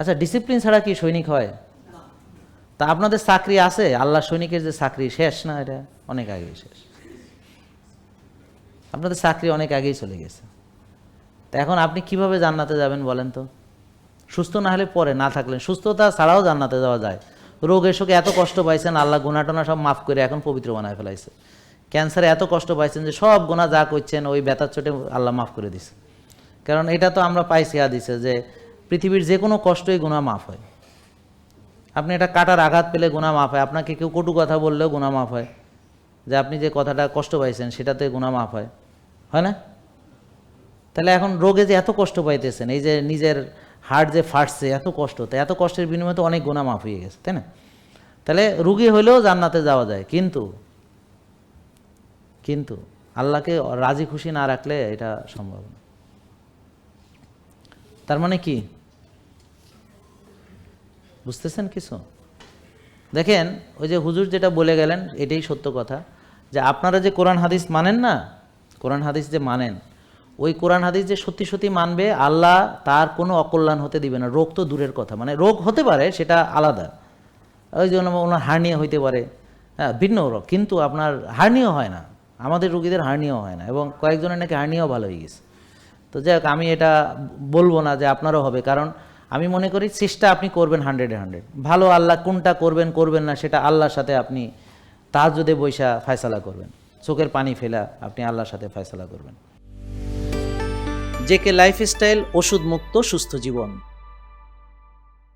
আচ্ছা ডিসিপ্লিন ছাড়া কি সৈনিক হয়? তা আপনাদের চাকরি আছে? আল্লাহ সৈনিকের যে চাকরি, শেষ না এটা? অনেক আগেই শেষ। আপনাদের চাকরি অনেক আগেই চলে গেছে। তা এখন আপনি কীভাবে জান্নাতে যাবেন বলেন তো? সুস্থ না হলে পরে, না থাকলেন সুস্থতা ছাড়াও জান্নাতে যাওয়া যায়। রোগের শোকে এত কষ্ট পাইছেন, আল্লাহ গুণাটনা সব মাফ করে এখন পবিত্র বানায় ফেলাইছে। ক্যান্সারে এত কষ্ট পাইছেন যে সব গুণা যা করছেন, ওই ব্যথার চোটে আল্লাহ মাফ করে দিছে। কারণ এটা তো আমরা পাইছি দিছে যে পৃথিবীর যে কোনো কষ্টই গুণা মাফ হয়। আপনি এটা কাটার আঘাত পেলে গুণা মাফ হয়। আপনাকে কেউ কটু কথা বললেও গুণা মাফ হয়। যে আপনি যে কথাটা কষ্ট পাইছেন, সেটাতে গুণা মাফ হয়। হয় না? তাহলে এখন রোগে যে এত কষ্ট পাইতেছেন, এই যে নিজের হার্ট যে ফাটছে, এত কষ্ট। তো এত কষ্টের বিনিময়ে তো অনেক গুণা মাফ হয়ে গেছে, তাই না? তাহলে রুগী হলেও জান্নাতে যাওয়া যায়। কিন্তু কিন্তু আল্লাহকে রাজি খুশি না রাখলে এটা সম্ভব না। তার মানে কি? বুঝতেছেন কিছু? দেখেন, ওই যে হুজুর যেটা বলে গেলেন, এটাই সত্য কথা, যে আপনারা যে কোরআন হাদিস মানেন না, কোরআন হাদিস যে মানেন, ওই কোরআন হাদিস যে সত্যি সত্যি মানবে, আল্লাহ তার কোনো অকল্যাণ হতে দিবে না। রোগ তো দূরের কথা মানে রোগ হতে পারে, সেটা আলাদা। ওই জন্য ওনার হার্নিয়া হইতে পারে। হ্যাঁ ভিন্ন রোগ, কিন্তু আপনার হার্নিয়া হয় না। আমাদের রুগীদের হার্নিয়া হয় না, এবং কয়েকজনের নাকি হার্নিয়াও ভালো হয়ে গেছে। তো যাই হোক, আমি এটা বলব না যে আপনারও হবে, কারণ আমি মনে করি চেষ্টা আপনি করবেন হান্ড্রেডে হান্ড্রেড ভালো আল্লাহ কোনটা করবেন করবেন না, সেটা আল্লাহর সাথে আপনি তার যদি বৈশা ফায়সালা করবেন। চোখের পানি ফেলা আপনি আল্লাহর সাথে ফায়সালা করবেন। জেকে লাইফস্টাইল ওষুধ মুক্ত সুস্থ জীবন।